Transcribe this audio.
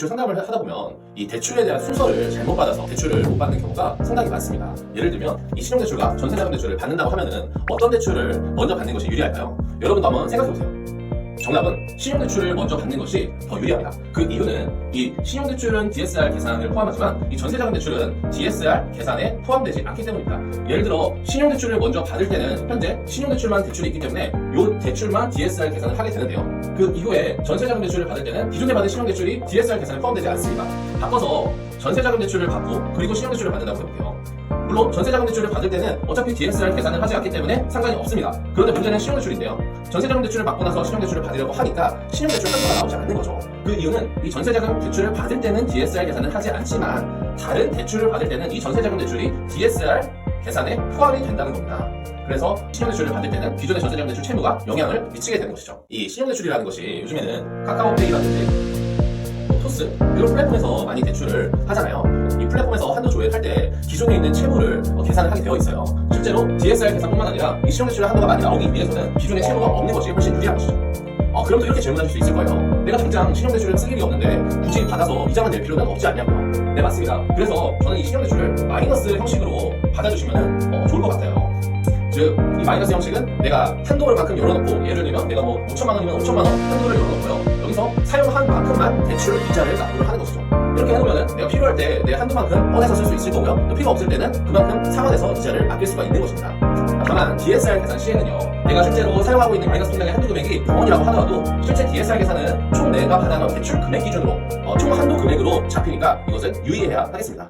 대출 상담을 하다 보면 이 대출에 대한 순서를 잘못 받아서 대출을 못 받는 경우가 상당히 많습니다. 예를 들면 이 신용대출과 전세자금 대출을 받는다고 하면은 어떤 대출을 먼저 받는 것이 유리할까요? 여러분도 한번 생각해 보세요. 정답은 신용대출을 먼저 받는 것이 더 유리합니다. 그 이유는 이 신용대출은 DSR 계산을 포함하지만 이 전세자금 대출은 DSR 계산에 포함되지 않기 때문입니다. 예를 들어 신용대출을 먼저 받을 때는 현재 신용대출만 대출이 있기 때문에 이 대출만 DSR 계산을 하게 되는데요. 그 이후에 전세자금 대출을 받을 때는 기존에 받은 신용대출이 DSR 계산에 포함되지 않습니다. 바꿔서 전세자금 대출을 받고 그리고 신용대출을 받는다고 해볼게요. 물론 전세자금 대출을 받을 때는 어차피 DSR 계산을 하지 않기 때문에 상관이 없습니다. 그런데 문제는 신용대출인데요. 전세자금 대출을 받고 나서 신용대출을 받으려고 하니까 신용대출 한도가 나오지 않는 거죠. 그 이유는 이 전세자금 대출을 받을 때는 DSR 계산을 하지 않지만 다른 대출을 받을 때는 이 전세자금 대출이 DSR 계산에 포함이 된다는 겁니다. 그래서 신용대출을 받을 때는 기존의 전세자금 대출 채무가 영향을 미치게 되는 것이죠. 이 신용대출이라는 것이 요즘에는 카카오페이라든지 토스 이런 플랫폼에서 많이 대출을 하잖아요. 때 기존에 있는 채무를 어, 계산을 하게 되어 있어요. 실제로 DSR 계산뿐만 아니라 이 신용대출 한도가 많이 나오기 위해서는 기존에 채무가 없는 것이 훨씬 유리한 것이죠. 어, 그럼 또 이렇게 질문하실 수 있을 거예요. 내가 당장 신용대출을 쓸 일이 없는데 굳이 받아서 이자만 낼 필요는 없지 않냐고요. 네, 맞습니다. 그래서 저는 이 신용대출을 마이너스 형식으로 받아주시면 어, 좋을 것 같아요. 즉, 이 마이너스 형식은 내가 한도를 만큼 열어놓고, 예를 들면 내가 뭐 5천만 원이면 5천만 원 한도를 열어놓고요. 여기서 사용한 만큼만 대출 이자를 납부를 하는 것이죠. 이렇게 해놓으면 내가 필요할 때 내 한도만큼 꺼내서 쓸 수 있을 거고요. 또 필요 없을 때는 그만큼 상환해서 이자를 아낄 수가 있는 것입니다. 다만 DSR 계산 시에는요. 내가 실제로 사용하고 있는 마이너스 통장의 한도 금액이 0원이라고 하더라도 실제 DSR 계산은 총 내가 받아놓은 대출 금액 기준으로 어, 총 한도 금액으로 잡히니까 이것은 유의해야 하겠습니다.